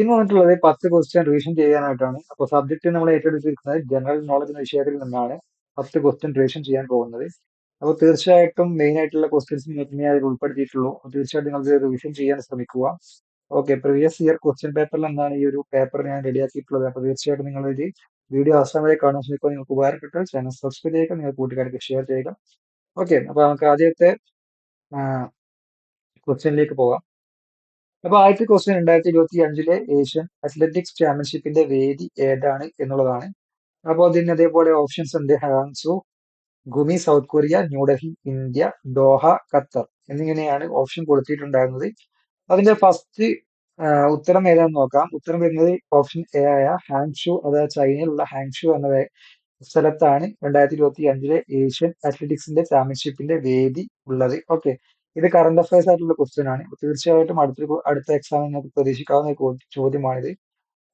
ഇന്ന് വന്നിട്ടുള്ളത് പത്ത് ക്വസ്റ്റ്യൻ റിവിഷൻ ചെയ്യാനായിട്ടാണ്. അപ്പോൾ സബ്ജക്ട് നമ്മൾ ഏറ്റെടുത്തിരിക്കുന്നത് ജനറൽ നോളജ് എന്ന വിഷയത്തിൽ നിന്നാണ് പത്ത് ക്വസ്റ്റ്യൻ റിവിഷൻ ചെയ്യാൻ പോകുന്നത്. അപ്പോൾ തീർച്ചയായിട്ടും മെയിൻ ആയിട്ടുള്ള ക്വസ്റ്റ്യൻസ് മാത്രമേ അതിൽ ഉൾപ്പെടുത്തിയിട്ടുള്ളൂ. തീർച്ചയായിട്ടും നിങ്ങൾ റിവിഷൻ ചെയ്യാൻ ശ്രമിക്കുക. ഓക്കെ പ്രീവിയസ് ഇയർ ക്വസ്റ്റ്യൻ പേപ്പറിൽ നിന്നാണ് ഈ ഒരു പേപ്പർ ഞാൻ റെഡിയാക്കിയിട്ടുള്ളത് അപ്പോൾ തീർച്ചയായിട്ടും നിങ്ങൾ ഇത് വീഡിയോ അവസാനം വരെ കാണാൻ ശ്രമിക്കുക. നിങ്ങൾക്ക് ഉപകാരപ്പെട്ട ചാനൽ സബ്സ്ക്രൈബ് ചെയ്യുക. നിങ്ങൾ കൂട്ടുകാർക്ക് ഷെയർ ചെയ്യുക. ഓക്കെ അപ്പോൾ നമുക്ക് ആദ്യത്തെ ക്വസ്റ്റ്യനിലേക്ക് പോകാം. അപ്പൊ ആദ്യത്തെ ക്വസ്റ്റ്യൻ രണ്ടായിരത്തി ഇരുപത്തി അഞ്ചിലെ ഏഷ്യൻ അത്ലറ്റിക്സ് ചാമ്പ്യൻഷിപ്പിന്റെ വേദി ഏതാണ് എന്നുള്ളതാണ്. അപ്പോൾ അതിന് അതേപോലെ ഓപ്ഷൻസ് ഉണ്ട്. Hangzhou Gumi South Korea New Delhi India Doha Qatar എന്നിങ്ങനെയാണ് ഓപ്ഷൻ കൊടുത്തിട്ടുണ്ടായിരുന്നത്. അതിന്റെ ഫസ്റ്റ് ഉത്തരം ഏതാന്ന് നോക്കാം. ഉത്തരം വരുന്നത് ഓപ്ഷൻ എ ആയ ഹാങ്ഷു അതായത് ചൈനയിലുള്ള ഹാങ്ഷു എന്ന സ്ഥലത്താണ് രണ്ടായിരത്തി ഇരുപത്തി അഞ്ചിലെ ഏഷ്യൻ അത്ലറ്റിക്സിന്റെ ചാമ്പ്യൻഷിപ്പിന്റെ വേദി ഉള്ളത്. ഓക്കെ ഇത് കറണ്ട് അഫയേഴ്സ് ആയിട്ടുള്ള ക്വസ്റ്റ്യൻ ആണ്. തീർച്ചയായിട്ടും അടുത്ത അടുത്ത എക്സാമിൽ നിങ്ങൾക്ക് പ്രതീക്ഷിക്കാവുന്ന ചോദ്യമാണിത്.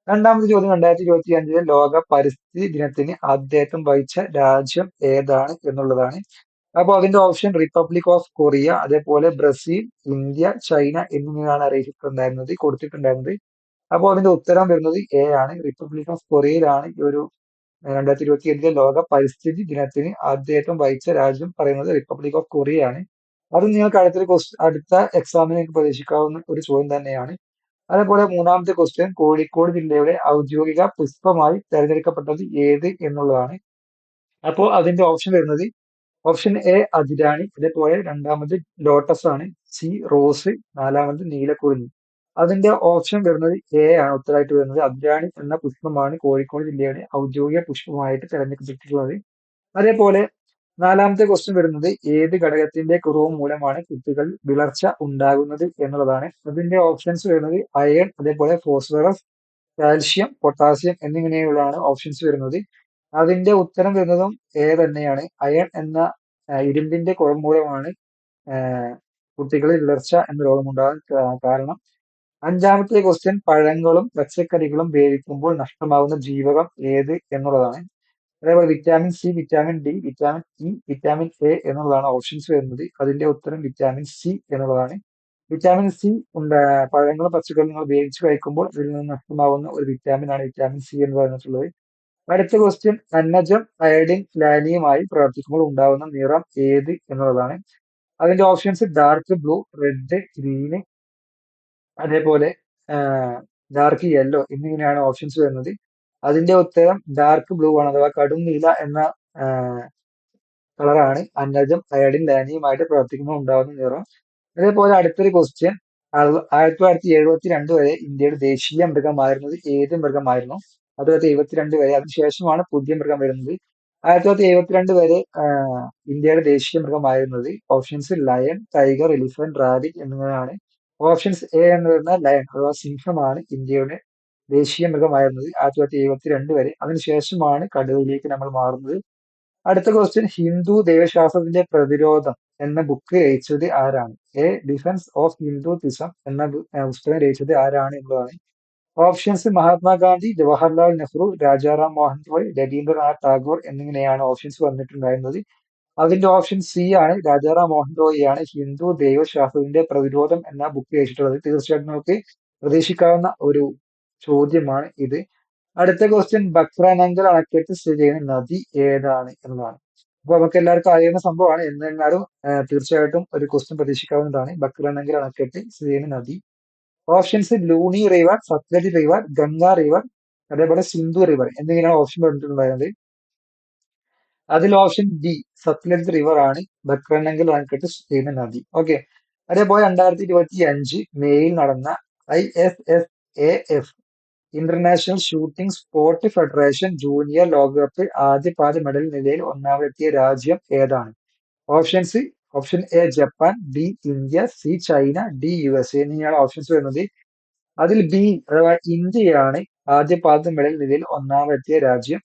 രണ്ടാമത്തെ ചോദ്യം രണ്ടായിരത്തി ഇരുപത്തി അഞ്ചിലെ ലോക പരിസ്ഥിതി ദിനത്തിന് അദ്ദേഹം വഹിച്ച രാജ്യം ഏതാണ് എന്നുള്ളതാണ്. അപ്പോൾ അതിന്റെ ഓപ്ഷൻ റിപ്പബ്ലിക് ഓഫ് കൊറിയ അതേപോലെ ബ്രസീൽ ഇന്ത്യ ചൈന എന്നിങ്ങനെയാണ് അറിയിച്ചിട്ടുണ്ടായിരുന്നത് കൊടുത്തിട്ടുണ്ടായിരുന്നത്. അപ്പോൾ അതിന്റെ ഉത്തരം വരുന്നത് എ ആണ്. റിപ്പബ്ലിക് ഓഫ് കൊറിയയിലാണ് ഈ ഒരു രണ്ടായിരത്തി ഇരുപത്തി അഞ്ചിലെ ലോക പരിസ്ഥിതി ദിനത്തിന് അദ്ദേഹം വഹിച്ച രാജ്യം പറയുന്നത് റിപ്പബ്ലിക് ഓഫ് കൊറിയ ആണ്. അത് നിങ്ങൾക്ക് അടുത്ത ക്വസ്റ്റ് അടുത്ത എക്സാമിന് നിങ്ങൾക്ക് പ്രതീക്ഷിക്കാവുന്ന ഒരു ചോദ്യം തന്നെയാണ്. അതേപോലെ മൂന്നാമത്തെ ക്വസ്റ്റ്യൻ കോഴിക്കോട് ജില്ലയുടെ ഔദ്യോഗിക പുഷ്പമായി തെരഞ്ഞെടുക്കപ്പെട്ടത് ഏത് എന്നുള്ളതാണ്. അപ്പോൾ അതിന്റെ ഓപ്ഷൻ വരുന്നത് ഓപ്ഷൻ എ അതിരാണി അതേപോലെ രണ്ടാമത് ലോട്ടസ് ആണ്. സി റോസ് നാലാമത് നീലക്കുറിഞ്ഞി. അതിന്റെ ഓപ്ഷൻ വരുന്നത് എ ആണ്. ഉത്തരമായിട്ട് വരുന്നത് അതിരാണി എന്ന പുഷ്പമാണ് കോഴിക്കോട് ജില്ലയുടെ ഔദ്യോഗിക പുഷ്പമായിട്ട് തെരഞ്ഞെടുക്കപ്പെട്ടിട്ടുള്ളത്. അതേപോലെ നാലാമത്തെ ക്വസ്റ്റ്യൻ വരുന്നത് ഏത് ഘടകത്തിന്റെ കുറവ് മൂലമാണ് കുട്ടികൾ വിളർച്ച ഉണ്ടാകുന്നത് എന്നുള്ളതാണ്. അതിന്റെ ഓപ്ഷൻസ് വരുന്നത് അയൺ അതേപോലെ ഫോസ്ഫറസ് കാൽഷ്യം പൊട്ടാസ്യം എന്നിങ്ങനെയുള്ളതാണ് ഓപ്ഷൻസ് വരുന്നത്. അതിന്റെ ഉത്തരം വരുന്നതും എ തന്നെയാണ്. അയൺ എന്ന ഇരുമ്പിന്റെ കുറവ് മൂലമാണ് കുട്ടികളിൽ വിളർച്ച എന്ന രോഗമുണ്ടാകാൻ കാരണം. അഞ്ചാമത്തെ ക്വസ്റ്റ്യൻ പഴങ്ങളും പച്ചക്കറികളും വേവിക്കുമ്പോൾ നഷ്ടമാകുന്ന ജീവകം ഏത് എന്നുള്ളതാണ്. അതേപോലെ vitamin C vitamin D vitamin E vitamin A എന്നുള്ളതാണ് ഓപ്ഷൻസ് വരുന്നത്. അതിന്റെ ഉത്തരം വിറ്റാമിൻ സി എന്നുള്ളതാണ്. വിറ്റാമിൻ സി ഉണ്ട് പഴങ്ങളും പച്ചക്കറികളും നിങ്ങൾ വേവിച്ച് കഴിക്കുമ്പോൾ ഇതിൽ നിന്ന് നഷ്ടമാവുന്ന ഒരു വിറ്റാമിൻ ആണ് വിറ്റാമിൻ സി എന്ന് പറഞ്ഞിട്ടുള്ളത്. അടുത്ത ക്വസ്റ്റ്യൻ അന്നജം അയഡിൻ ലാനിയുമായി പ്രവർത്തിക്കുമ്പോൾ ഉണ്ടാകുന്ന നിറം ഏത് എന്നുള്ളതാണ്. അതിന്റെ options dark blue red green അതേപോലെ ഡാർക്ക് യെല്ലോ എന്നിങ്ങനെയാണ് ഓപ്ഷൻസ് വരുന്നത്. അതിന്റെ ഉത്തരം ഡാർക്ക് ബ്ലൂ ആണ് അഥവാ കടും നീല എന്ന കളറാണ് അന്നജം അയഡിൻ ലാനിയുമായിട്ട് പ്രവർത്തിക്കുമ്പോൾ ഉണ്ടാകുന്ന നിറം. അതേപോലെ അടുത്തൊരു ക്വസ്റ്റ്യൻ ആയിരത്തി തൊള്ളായിരത്തി എഴുപത്തി രണ്ട് വരെ ഇന്ത്യയുടെ ദേശീയ മൃഗമായിരുന്നത് ഏത് മൃഗമായിരുന്നു? ആയിരത്തി തൊള്ളായിരത്തി എഴുപത്തിരണ്ട് വരെ അതിനുശേഷമാണ് പുതിയ മൃഗം വരുന്നത്. ആയിരത്തി തൊള്ളായിരത്തി എഴുപത്തിരണ്ട് വരെ ഇന്ത്യയുടെ ദേശീയ മൃഗമായിരുന്നത് options lion tiger elephant rabbit എന്നിവയാണ്. ഓപ്ഷൻസ് എ എന്ന് പറയുന്ന ലയൺ അഥവാ സിംഹമാണ് ഇന്ത്യയുടെ ദേശീയ മൃഗമായിരുന്നത് ആയിരത്തി തൊള്ളായിരത്തി എഴുപത്തി രണ്ട് വരെ. അതിനുശേഷമാണ് കടുവയിലേക്ക് നമ്മൾ മാറുന്നത്. അടുത്ത ക്വസ്റ്റ്യൻ ഹിന്ദു ദൈവശാസ്ത്രത്തിന്റെ പ്രതിരോധം എന്ന ബുക്ക് രചിച്ചത് ആരാണ്? എ ഡിഫൻസ് ഓഫ് ഹിന്ദുതിസം എന്ന പുസ്തകം രചിച്ചത് ആരാണ് എന്നുള്ളതാണ്. ഓപ്ഷൻസ് മഹാത്മാഗാന്ധി ജവഹർലാൽ നെഹ്റു രാജാറാം മോഹൻ റോയ് രവീന്ദ്രനാഥ് ടാഗോർ എന്നിങ്ങനെയാണ് ഓപ്ഷൻസ് വന്നിട്ടുണ്ടായിരുന്നത്. അതിന്റെ ഓപ്ഷൻ സി ആണ് രാജാറാം മോഹൻ റോയ് ആണ് ഹിന്ദു ദൈവശാസ്ത്രത്തിന്റെ പ്രതിരോധം എന്ന ബുക്ക് രചിച്ചിട്ടുള്ളത്. തീർച്ചയായിട്ടും നമുക്ക് പ്രതീക്ഷിക്കാവുന്ന ഒരു ചോദ്യമാണ് ഇത്. അടുത്ത ക്വസ്റ്റ്യൻ ബക്രാനങ്കൽ അണക്കെട്ട് സ്ഥിതി ചെയ്യുന്ന നദി ഏതാണ് എന്നതാണ്. അപ്പൊ നമുക്ക് എല്ലാവർക്കും അറിയുന്ന സംഭവമാണ്. എന്നിരുന്നാലും തീർച്ചയായിട്ടും ഒരു ക്വസ്റ്റ്യൻ പ്രതീക്ഷിക്കാവുന്നതാണ്. ബക്രാനങ്കൽ അണക്കെട്ട് സ്ഥിതി ചെയ്യുന്ന നദി. Options Luni river Sutlej river Ganga river അതേപോലെ സിന്ധു റിവർ എന്നിങ്ങനെയാണ് ഓപ്ഷൻ പറഞ്ഞിട്ടുണ്ടായിരുന്നത്. അതിൽ ഓപ്ഷൻ ഡി സത്ലജ് റിവർ ആണ് ബക്രാനങ്കൽ അണക്കെട്ട് സ്ഥിതി ചെയ്യുന്ന നദി. ഓക്കെ അതേപോലെ രണ്ടായിരത്തി ഇരുപത്തി അഞ്ച് മെയ്യിൽ നടന്ന I S S A F international shooting sports federation junior ലോകകപ്പ് ആദ്യ പാദ മെഡൽ നിലയിൽ ഒന്നാമതെത്തിയ രാജ്യം ഏതാണ്? Options option A Japan B India C China D U S എന്നിങ്ങനെയാണ് ഓപ്ഷൻസ് വരുന്നത്. അതിൽ ബി അഥവാ ഇന്ത്യയാണ് ആദ്യ പാദ മെഡൽ നിലയിൽ ഒന്നാമതെത്തിയ രാജ്യം